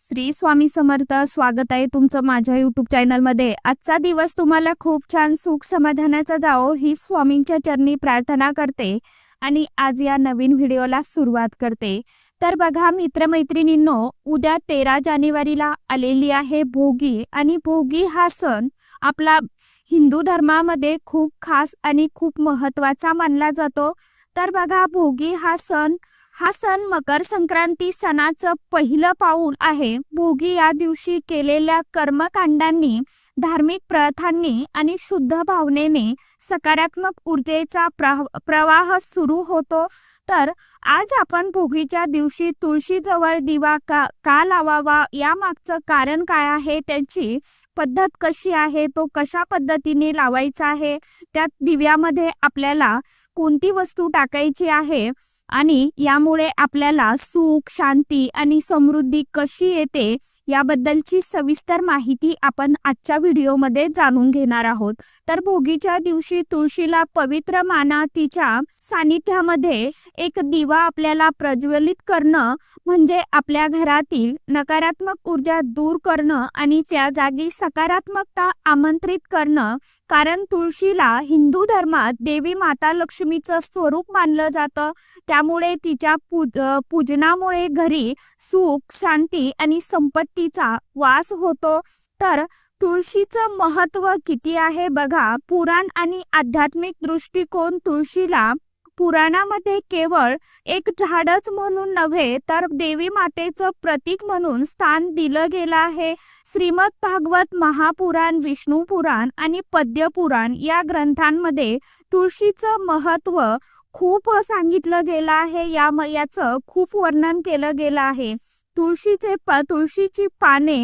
श्री स्वामी समर्थ स्वागत आहे तुमचं माझ्या युट्यूब चॅनलमध्ये आजचा दिवस तुम्हाला खूप छान सुख समाधानाचा जावो ही स्वामींच्या चरणी प्रार्थना करते आणि आज या नवीन व्हिडिओला सुरुवात करते. तर बघा मित्रमैत्रिणींनो उद्या तेरा जानेवारीला आलेली आहे भोगी आणि भोगी हा सण आपला हिंदू धर्मामध्ये खूप खास आणि खूप महत्त्वाचा मानला जातो. तर बघा भोगी हा सण हा सण मकर संक्रांती सणाचं पहिलं पाऊल आहे. भोगी या दिवशी केलेल्या कर्मकांडांनी धार्मिक प्रथांनी आणि शुद्ध भावनेने सकारात्मक ऊर्जेचा प्रवाह सुरू होतो. तर आज आपण भोगीच्या दिवशी तुळशीजवळ दिवा का का लावावा यामागचं कारण काय आहे त्याची पद्धत कशी आहे तो कशा पद्धतीने लावायचा आहे त्या दिव्यामध्ये आपल्याला कोणती वस्तू टाकायची आहे आणि यामुळे आपल्याला सुख शांती आणि समृद्धी कशी येते याबद्दलची सविस्तर माहिती आपण आजच्या व्हिडिओमध्ये जाणून घेणार आहोत. तर भोगीच्या दिवशी तुळशीला पवित्र माना तिच्या सानिध्यामध्ये एक दिवा आपल्याला प्रज्वलित करणं म्हणजे आपल्या घरातील नकारात्मक ऊर्जा दूर करणं आणि त्या जागी सकारात्मकता आमंत्रित करणं. कारण तुळशीला हिंदू धर्मात देवी माता लक्ष्मीचं स्वरूप मानलं जातं. त्यामुळे तिच्या पूज पूजनामुळे घरी सुख शांती आणि संपत्तीचा वास होतो. तर तुळशीचं महत्त्व किती आहे बघा. पुराण आणि आध्यात्मिक दृष्टिकोन तुळशीला पुराणामध्ये केवळ एक झाडच म्हणून नव्हे तर देवी मातेचं प्रतीक म्हणून स्थान दिलं गेलं आहे. श्रीमद भागवत महापुराण विष्णू पुराण आणि पद्यपुराण या ग्रंथांमध्ये तुळशीचं महत्त्व खूप सांगितलं गेलं आहे. या याचं खूप वर्णन केलं गेलं आहे. तुळशीचे प तुळशीची पाने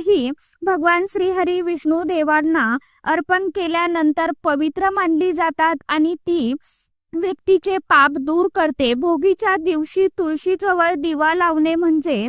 ही भगवान श्रीहरी विष्णू देवांना अर्पण केल्यानंतर पवित्र मानली जातात आणि ती व्यक्तीचे पाप दूर करते. भोगीच्या दिवशी तुळशीजवळ दिवा लावणे म्हणजे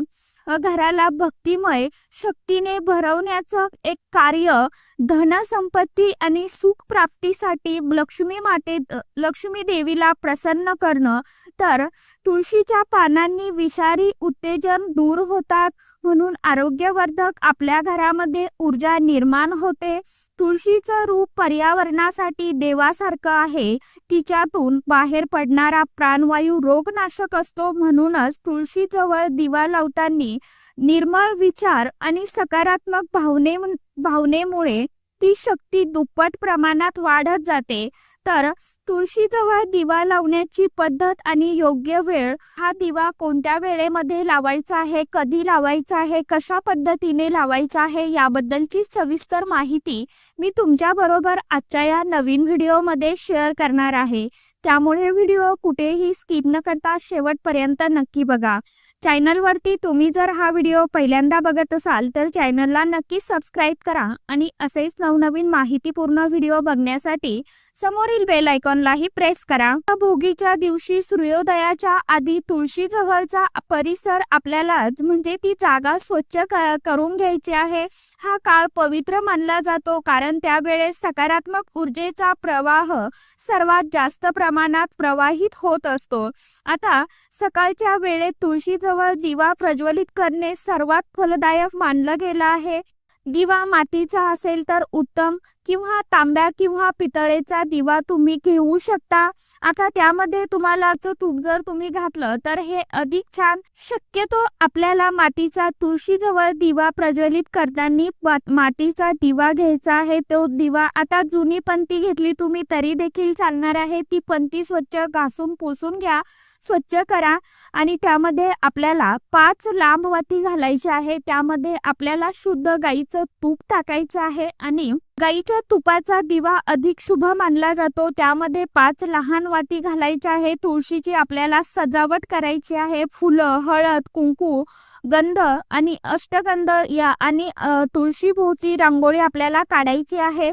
घराला भक्तिमय शक्तीने भरवण्याचं एक कार्य. धनसंपत्ती आणि सुख प्राप्तीसाठी लक्ष्मी माते लक्ष्मी देवीला प्रसन्न करणं. तर तुळशीच्या पानांनी विषारी उत्तेजन दूर होतात म्हणून आरोग्यवर्धक आपल्या घरामध्ये ऊर्जा निर्माण होते. तुळशीचं रूप पर्यावरणासाठी देवासारखं आहे. तिच्यातून बाहेर पडणारा प्राणवायू रोगनाशक असतो म्हणूनच तुळशीजवळ दिवा लावताना निर्मळ विचार आणि सकारात्मक भावने भावनेमुळे ती शक्ती दुप्पट प्रमाणात वाढत जाते. तर तुळशीजवळ दिवा लावण्याची पद्धत आणि योग्य वेळ हा दिवा कोणत्या वेळेमध्ये लावायचा आहे कधी लावायचा आहे कशा पद्धतीने लावायचा आहे याबद्दलची सविस्तर माहिती मी तुमच्या बरोबर आजच्या या नवीन व्हिडिओमध्ये शेअर करणार आहे. त्यामुळे व्हिडिओ कुठेही स्किप न करता शेवटपर्यंत नक्की बघा. चॅनलवरती तुम्ही जर हा व्हिडिओ पहिल्यांदा बघत असाल तर चॅनलला नक्की सबस्क्राईब करा आणि असेच नवनवीन माहितीपूर्ण व्हिडिओ बघण्यासाठी समोरील बेल आयकॉनलाही प्रेस करा. भोगीच्या दिवशी सूर्योदयाच्या आधी तुळशी जवळचा परिसर आपल्याला म्हणजे ती जागा स्वच्छ करून घ्यायची आहे. हा काळ पवित्र मानला जातो कारण त्यावेळेस सकारात्मक ऊर्जेचा प्रवाह सर्वात जास्त प्रमाणात प्रवाहित होत असतो. आता सकाळच्या वेळेत तुळशीजवळ दिवा प्रज्वलित करणे सर्वात फलदायक मानलं गेलं आहे. दिवा मातीचा असेल तर उत्तम किंवा तांब्या किंवा पितळेचा दिवा तुम्ही घेऊ शकता. आता त्यामध्ये तुम्हाला तूप जर तुम्ही घातलं तर हे अधिक छान शक्यतो आपल्याला मातीचा तुळशीजवळ दिवा प्रज्वलित करताना मा- मातीचा दिवा घ्यायचा आहे. तो दिवा आता जुनी पंती घेतली तुम्ही तरी देखील चालणार आहे. ती पंती स्वच्छ घासून पुसून घ्या स्वच्छ करा. आणि त्यामध्ये आपल्याला पाच लांब वाती घालायची आहे. त्यामध्ये आपल्याला शुद्ध गाईचं तूप टाकायचं आहे. आणि गाईच्या तुपाचा दिवा अधिक शुभ मानला जातो. त्यामध्ये पाच लहान वाती घालायच्या आहे. तुळशीची आपल्याला सजावट करायची आहे. फुलं हळद कुंकू गंध आणि अष्टगंध या आणि तुळशीभोवती रांगोळी आपल्याला काढायची आहे.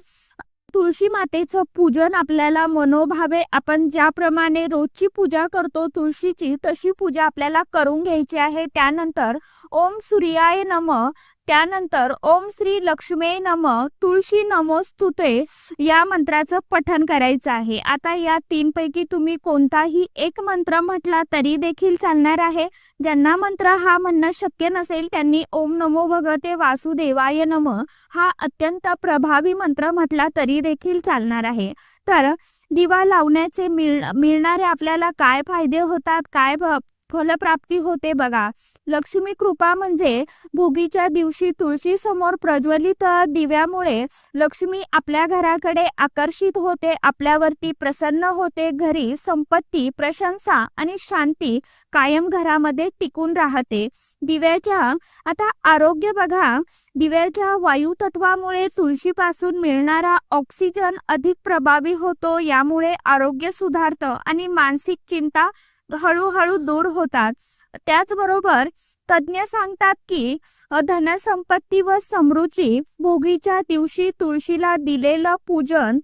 तुळशी मातेचं पूजन आपल्याला मनोभावे आपण ज्याप्रमाणे रोजची पूजा करतो तुळशीची तशी पूजा आपल्याला करून घ्यायची आहे. त्यानंतर ओम सूर्याय नम. त्यानंतर ओम श्री लक्ष्मी नम तुळशी नमोस्तुते या मंत्राचं पठण करायचं आहे. आता या तीन पैकी तुम्ही कोणताही एक मंत्र म्हटला तरी देखील चालणार आहे. ज्यांना मंत्र हा म्हणणं शक्य नसेल त्यांनी ओम नमो भगवते वासुदेवाय नम हा अत्यंत प्रभावी मंत्र म्हटला तरी देखील चालणार आहे. तर दिवा लावण्याचे मिळ मिळणारे आपल्याला काय फायदे होतात? काय फलप्राप्ती होते बघा. लक्ष्मी कृपा म्हणजे भोगीच्या दिवशी तुळशी समोर प्रज्वलित दिव्यामुळे लक्ष्मी आपल्या घराकडे आकर्षित होते आपल्यावरती प्रसन्न होते घरी संपत्ती प्रशंसा आणि शांती कायम घरामध्ये टिकून राहते. दिव्याच्या आता आरोग्य बघा दिव्याच्या वायू तत्वामुळे तुळशीपासून मिळणारा ऑक्सिजन अधिक प्रभावी होतो यामुळे आरोग्य सुधारतं आणि मानसिक चिंता हळूहळू दूर होतात. त्याचबरोबर तज्ज्ञ सांगतात की धनसंपत्ती व समृद्धी भोगीच्या दिवशी तुळशीला दिलेलं पूजन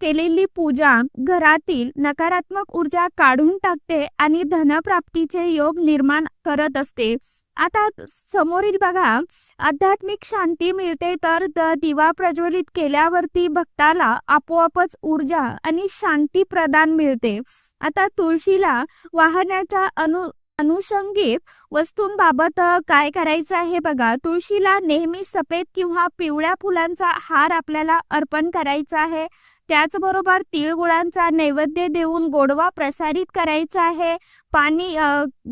केलेली पूजा घरातील नकारात्मक ऊर्जा काढून टाकते आणि धनप्राप्तीचे योग निर्माण करत असते. आता समोरील बघा आध्यात्मिक शांती मिळते तर दिवा प्रज्वलित केल्यावरती भक्ताला आपोआपच ऊर्जा आणि शांती प्रदान मिळते. आता तुळशीला वाहण्याच्या अनु अनुषंगिक वस्तूंबाबत काय करायचं आहे बघा. तुळशीला नेहमी सफेद किंवा पिवळ्या फुलांचा हार आपल्याला अर्पण करायचा आहे. त्याचबरोबर तिळगुळांचा नैवेद्य देऊन गोडवा प्रसारित करायचा आहे. पाणी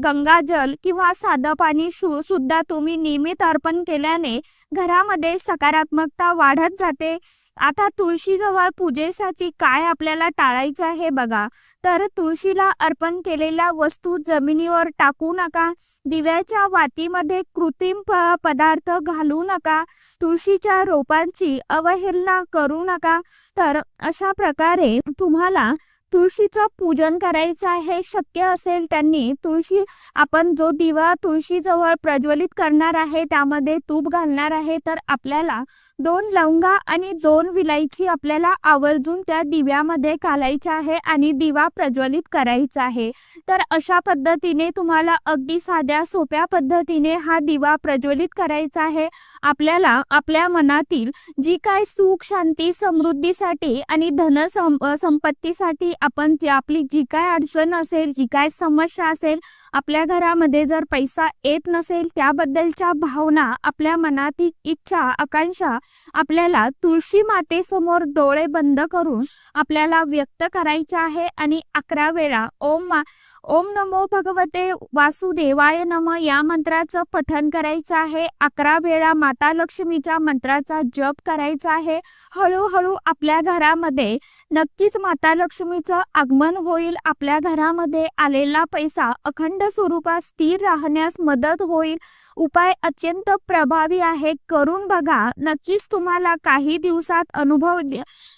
गंगाजल किंवा साधं पाणी सुद्धा तुम्ही नियमित अर्पण केल्याने घरामध्ये सकारात्मकता वाढत जाते. आता तुळशीजवळ पूजेसाठी काय आपल्याला टाळायचं आहे बघा. तर तुळशीला अर्पण केलेल्या वस्तू जमिनीवर टाकू नका. दिव्याच्या वातीमध्ये कृत्रिम प- पदार्थ घालू नका. तुळशीच्या रोपांची अवहेलना करू नका. तर अशा प्रकारे तुम्हाला तुळशीचं पूजन करायचं आहे शक्य असेल त्यांनी तुळशी आपण जो दिवा तुळशीजवळ प्रज्वलित करणार आहे त्यामध्ये तूप घालणार आहे तर आपल्याला दोन लवंगा आणि दोन विलायची आपल्याला आवर्जून त्या दिव्यामध्ये घालायच्या आहे आणि दिवा प्रज्वलित करायचा आहे. तर अशा पद्धतीने तुम्हाला अगदी साध्या सोप्या पद्धतीने हा दिवा प्रज्वलित करायचा आहे. आपल्याला आपल्या मनातील जी काय सुख शांती समृद्धीसाठी आणि धन सं संपत्तीसाठी आपण जी आपली जी काय अडचण असेल जी काय समस्या असेल आपल्या घरामध्ये जर पैसा येत नसेल त्याबद्दलच्या भावना आपल्या मनातील इच्छा आकांक्षा आपल्याला तुळशी मातेसमोर डोळे बंद करून आपल्याला व्यक्त करायच्या आहे. आणि अकरा वेळा ओम मा ओम नमो भगवते वासुदेवाय नम या मंत्राचं पठण करायचं आहे. अकरा वेळा माता लक्ष्मीच्या मंत्राचा जप करायचा आहे. हळूहळू आपल्या घरामध्ये नक्कीच माता लक्ष्मीचं आगमन होईल आपल्या घरामध्ये आलेला पैसा अखंड स्वरूपात स्थिर राहण्यास मदत होईल. उपाय अत्यंत प्रभावी आहे. करून बघा. नक्कीच तुम्हाला काही दिवसात अनुभव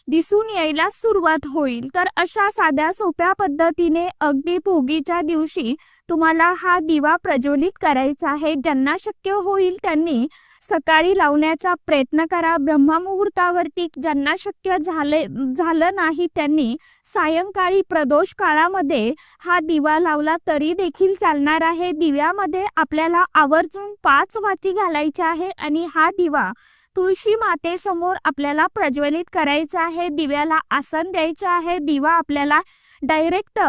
दिसून यायला सुरुवात होईल. तर अशा साध्या सोप्या पद्धतीने अगदी भोगीच्या दिवशी तुम्हाला हा दिवा प्रज्वलित करायचा आहे. ज्यांना शक्य होईल त्यांनी सकाळी लावण्याचा प्रयत्न करा. ब्रह्ममुहूर्तावरती ज्यांना शक्य झाले झालं नाही त्यांनी सायंकाळी प्रदोष काळामध्ये हा दिवा लावला तरी देखील चालणार आहे. दिव्यामध्ये आपल्याला आवर्जून पाच वाती घालायच्या आहे आणि हा दिवा तुळशी मातेसमोर आपल्याला प्रज्वलित करायचा आहे. दिव्याला आसन द्यायचं आहे. दिवा आपल्याला डायरेक्ट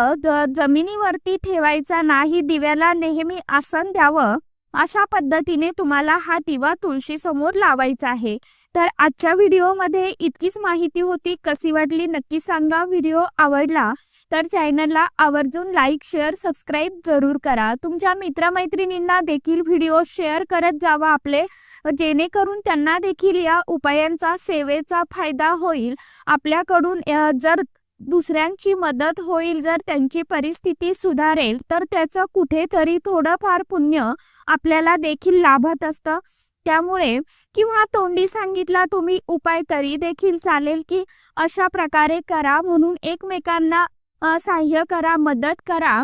जमिनीवरती ठेवायचा नाही. दिव्याला नेहमी आसन द्यावं. अशा पद्धतीने तुम्हाला हा दिवा तुळशी समोर लावायचा आहे. तर आजच्या व्हिडिओमध्ये इतकीच माहिती होती. कशी वाटली नक्की सांगा. व्हिडिओ आवडला तर चॅनलला आवर्जून लाईक शेअर सबस्क्राईब जरूर करा. तुमच्या मित्रमैत्रिणींना देखील व्हिडिओ शेअर करत जावा आपले. जेणेकरून त्यांना देखील या उपायांचा सेवेचा फायदा होईल. आपल्याकडून जर दुसऱ्यांची मदत होईल जर त्यांची परिस्थिती सुधारेल तर त्याचं कुठेतरी थोडंफार पुण्य आपल्याला देखील लाभत असतं. त्यामुळे किंवा तोंडी सांगितला तुम्ही उपाय तरी देखील चालेल की अशा प्रकारे करा म्हणून एकमेकांना सहाय्य करा मदत करा.